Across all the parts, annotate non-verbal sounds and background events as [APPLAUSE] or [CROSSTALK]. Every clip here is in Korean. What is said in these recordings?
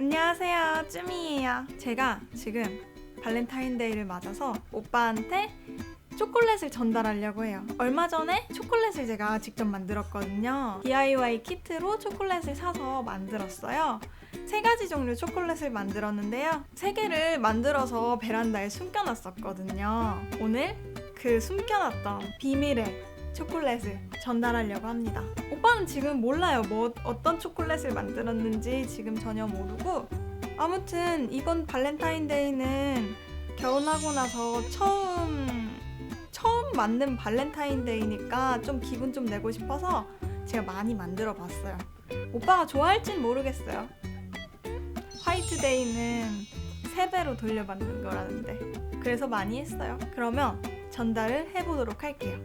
안녕하세요, 쭈미예요. 제가 지금 발렌타인데이를 맞아서 오빠한테 초콜릿을 전달하려고 해요. 얼마 전에 초콜릿을 제가 직접 만들었거든요. DIY 키트로 초콜릿을 사서 만들었어요. 세 가지 종류 초콜릿을 만들었는데요. 세 개를 만들어서 베란다에 숨겨놨었거든요. 오늘 그 숨겨놨던 비밀의 초콜릿을 전달하려고 합니다. 오빠는 지금 몰라요. 뭐 어떤 초콜릿을 만들었는지 지금 전혀 모르고 아무튼 이번 발렌타인데이는 결혼하고 나서 처음 처음 만든 발렌타인데이니까 좀 기분 좀 내고 싶어서 제가 많이 만들어 봤어요. 오빠가 좋아할진 모르겠어요. 화이트데이는 세 배로 돌려받는 거라는데 그래서 많이 했어요. 그러면 전달을 해보도록 할게요.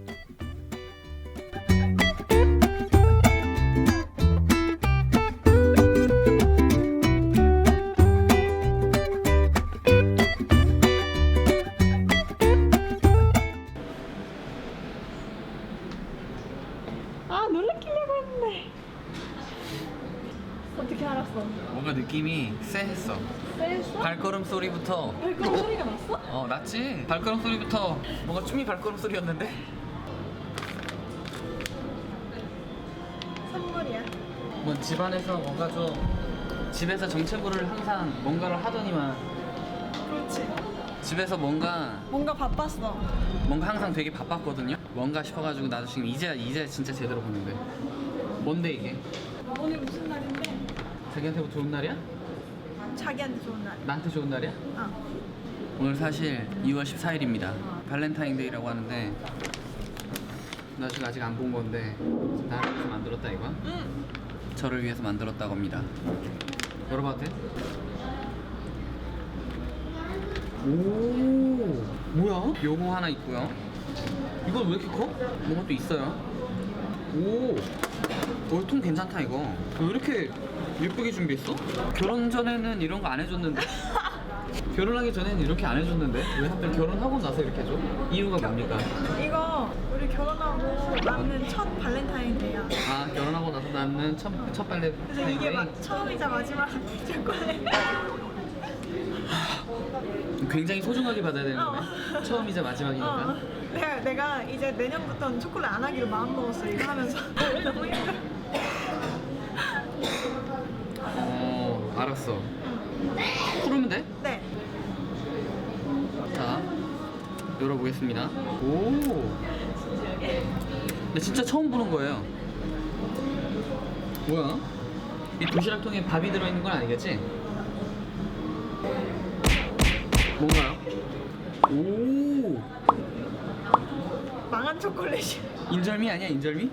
느낌이 쎄했어. 쎄했어? 발걸음 소리부터 발걸음 소리가 났어? 어 났지. 발걸음 소리부터 뭔가 춤이 발걸음 소리였는데. 선물이야 뭐 집안에서 뭔가 좀 집에서 정체부를 항상 뭔가를 하더니만 그렇지 집에서 뭔가 뭔가 바빴어 뭔가 항상 되게 바빴거든요. 뭔가 싶어가지고 나도 지금 이제 이제 진짜 제대로 보는 거야. 뭔데 이게? 오늘 무슨 날인데? 자기한테 뭐 좋은 날이야? 자기한테 좋은 날 나한테 좋은 날이야? 아. 오늘 사실 2월 14일입니다. 발렌타인데이라고 하는데 나 지금 아직 안 본 건데 나를 위해서 만들었다 이거? 응 저를 위해서 만들었다고 합니다. 열어봐도 돼? 오 뭐야? 요거 하나 있고요. 이건 왜 이렇게 커? 뭐가 또 있어요. 오, 어, 통 괜찮다 이거. 왜 이렇게 예쁘게 준비했어? 결혼 전에는 이런 거 안 해줬는데. [LAUGHS] 결혼하기 전에는 이렇게 안 해줬는데 왜 하필 결혼하고 나서 이렇게 해줘? 이유가 뭡니까? 이거 우리 결혼하고 남는 첫 발렌타인데이야 아 결혼하고 나서 낳는 첫, 첫 발레 그래서 이게 마, 처음이자 마지막 초콜릿 [LAUGHS] 굉장히 소중하게 받아야 되는 거네. 어. 처음이자 마지막이니까. 어. 내가, 내가 이제 내년부터는 초콜릿 안 하기로 마음 먹었어 이거 하면서 너무 힘들어 어, 알았어. 풀으면 돼? 네 자, 열어보겠습니다. 오. 근데 진짜 처음 보는 거예요. 뭐야? 이 도시락통에 밥이 들어있는 건 아니겠지? 뭔가요? 오. 망한 초콜릿이 인절미 아니야, 인절미?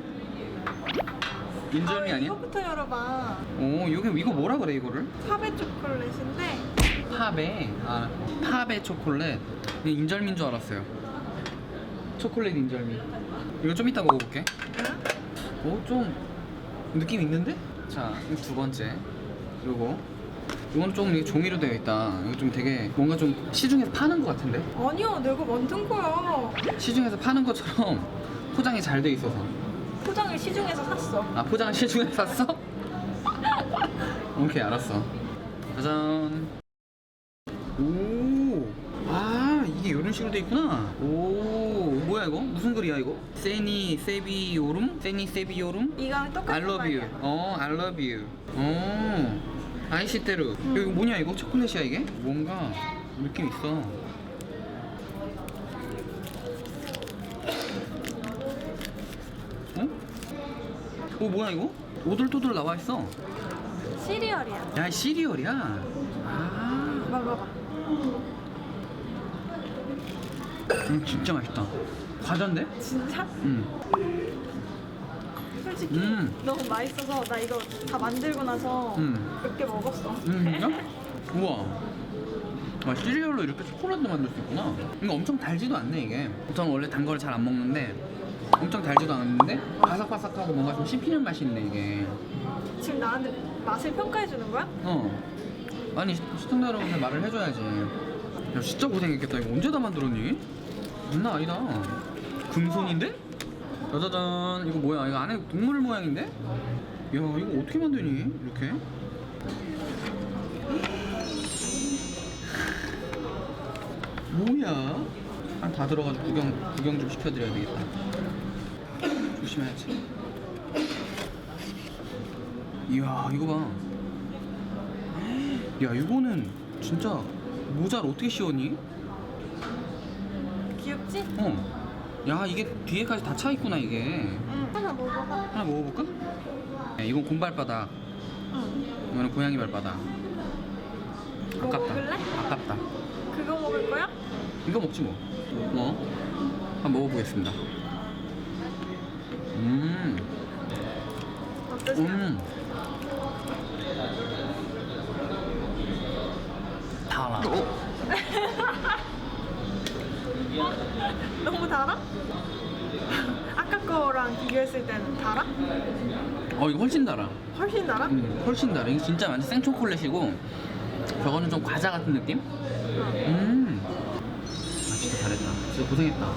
인절미 아, 아니야? 이거부터 열어봐 오, 이게 이거 뭐라 그래 이거를? 파베 초콜릿인데 팝에 아 팝의 초콜릿 이게 인절미인 줄 알았어요 초콜릿 인절미 이거 좀 이따 먹어볼게 응? 오좀 느낌 있는데? 자, 두 번째 요거 이건 좀 이게 종이로 되어 있다 이거 좀 되게 뭔가 좀 시중에서 파는 것 같은데 아니야 내가 만든 거야 시중에서 파는 것처럼 포장이 잘 돼 있어서 포장을 시중에서 샀어 아 포장을 시중에서 샀어? [LAUGHS] 오케이 알았어 짜잔 오, 아 이게 이런 식으로 돼 있구나. 오, 뭐야 이거? 무슨 글이야 이거? 세니 세비오름? 세니 세비오름? 이거랑 똑같은 I love you. 말이야. 어, I love you. 어, 아이시테르. 이거 뭐냐 이거? 초콜릿이야 이게? 뭔가 느낌 있어. 어? 어 뭐야 이거? 오돌토돌 나와 있어. 시리얼이야 야 시리얼이야. 아. 먹어봐 음, 진짜 맛있다. 과자인데? 진짜? 음. 솔직히 음. 너무 맛있어서 나 이거 다 만들고 나서 음. 몇 개 먹었어 음, 진짜? [LAUGHS] 우와. 아, 시리얼로 이렇게 초콜릿도 만들 수 있구나. 이거 엄청 달지도 않네, 이게. 저는 원래 단 거를 잘 안 먹는데, 엄청 달지도 않았는데, 바삭바삭하고 뭔가 좀 씹히는 맛이 있네, 이게. 지금 나한테 맛을 평가해 주는 거야? 어. 아니, 시- 시청자 여러분들 말을 해줘야지. 야, 진짜 고생했겠다. 이거 언제 다 만들었니? 장난 아니다. 금손인데? 짜자잔 이거 뭐야 이거 안에 동물 모양인데? 야 이거 어떻게 만드니 이렇게? [LAUGHS] 뭐야? 다 들어가서 구경 구경 좀 시켜드려야 되겠다. 조심해야지. 이야 이거 봐. 야 이거는 진짜 모자를 어떻게 씌웠니? 귀엽지? 어. 야 이게 뒤에까지 다 차 있구나 이게. 응. 하나 먹어봐. 하나 먹어볼까? 야, 이건 곰발바닥. 응. 이거는 고양이 발바닥. 뭐 아깝다. 먹을래? 아깝다. 그거 먹을 거야? 이거 먹지 뭐. 뭐? 한번 먹어보겠습니다. 음, 어떠세요? 음. 달아. [LAUGHS] 너무 달아? 아까 거랑 비교했을 때는 달아? 어 이거 훨씬 달아. 훨씬 달아? 음, 훨씬 달아. 이거 진짜 완전 생초콜릿이고 저거는 좀 과자 같은 느낌? 음. 아 진짜 잘했다. 진짜 고생했다.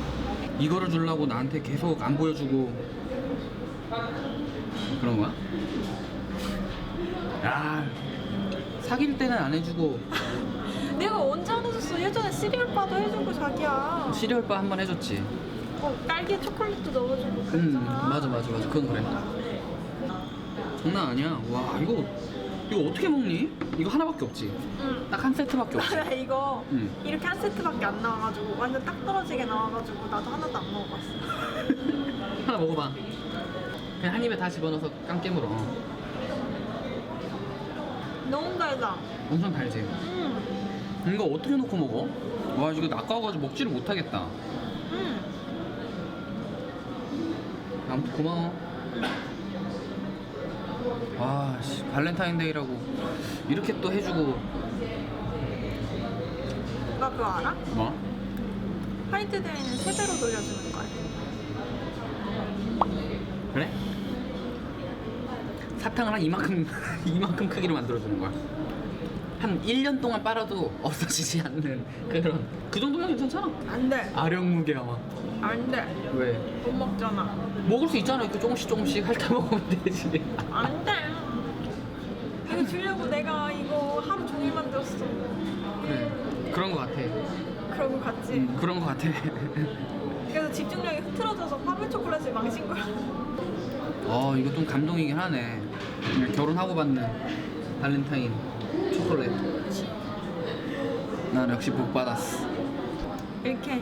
이거를 주려고 나한테 계속 안 보여주고 그런 거야? 야 사귈 때는 안 해주고 [LAUGHS] 내가 언제? 예전에 시리얼 바도 해주고 자기야. 시리얼 바 한 번 해줬지. 어, 딸기 초콜릿도 넣어주고 음 그랬잖아. 맞아 맞아 맞아 그건 그래. 장난 아니야. 와 이거 이거 어떻게 먹니? 이거 하나밖에 없지. 응. 딱 한 세트밖에 없지. 나 [LAUGHS] 이거 응. 이렇게 한 세트밖에 안 나와가지고 완전 딱 떨어지게 나와가지고 나도 하나도 안 먹어봤어. [LAUGHS] 하나 먹어봐. 그냥 한 입에 다 집어넣어서 깡 깨물어. 너무 달다. 엄청 달지. 응. 이거 어떻게 놓고 먹어? 와 이거 아까워가지고 먹지를 못하겠다. 응. 아무튼 고마워. 와, 씨, 발렌타인데이라고 이렇게 또 해주고 나 그거 알아? 뭐? 화이트데이는 세 배로 돌려주는 거야. 그래? 사탕을 한 이만큼 [LAUGHS] 이만큼 크기로 만들어주는 거야. 한 1년 동안 빨아도 없어지지 않는 그런 그 정도면 괜찮잖아. 안 돼. 아령무게 아마. 안 돼. 왜? 못 먹잖아. 먹을 수 있잖아. 이렇게 조금씩 조금씩 핥아 먹으면 되지. 안 돼. 이거 주려고 내가 이거 하루 종일 만들었어. 그래. 그런 거 같아. 그러고 갔지. 음, 그런 거 같아. 그래서 집중력이 흐트러져서 파벨 초콜릿을 망신 거야. 어 이거 좀 감동이긴 하네. 그냥 결혼하고 받는 발렌타인 초콜릿. 난 역시 복 받았어. 이렇게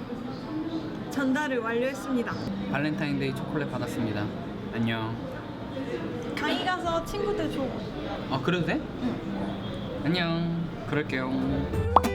전달을 완료했습니다. 발렌타인데이 초콜릿 받았습니다. 안녕. 강의 가서 친구들 줘. 아 그래도 돼? 안녕. 그럴게요.